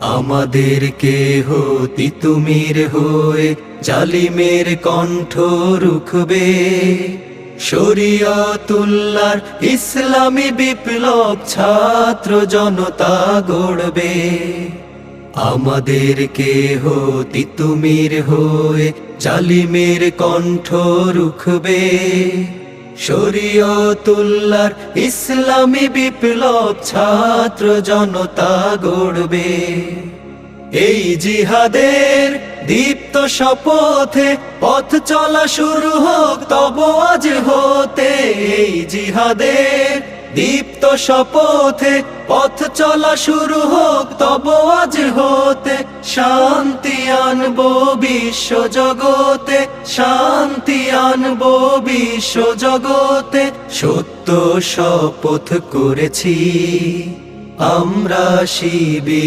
আমাদের কেহ তিতুমির হয়ে জালিমের কণ্ঠ রুখবে। শরিয়তুল্লার ইসলামী বিপ্লব ছাত্র জনতা গড়বে। আমাদের কেহ তিতুমির হয়ে জালিমের কণ্ঠ রুখবে। শরিয়তুল্লার ইসলামী বিপ্লব ছাত্র জনতা গড়বে। এই জিহাদের দীপ্ত শপথে পথ চলা শুরু হোক, তব আজ হতে এই জিহাদের দীপ্ত শপথে পথ চলা শুরু হোক, তব আজ হতে শান্তি আনব বিশ্ব জগতে শান্তি আনব বিশ্ব জগতে সত্য শপথ করেছি। আমরা শিবি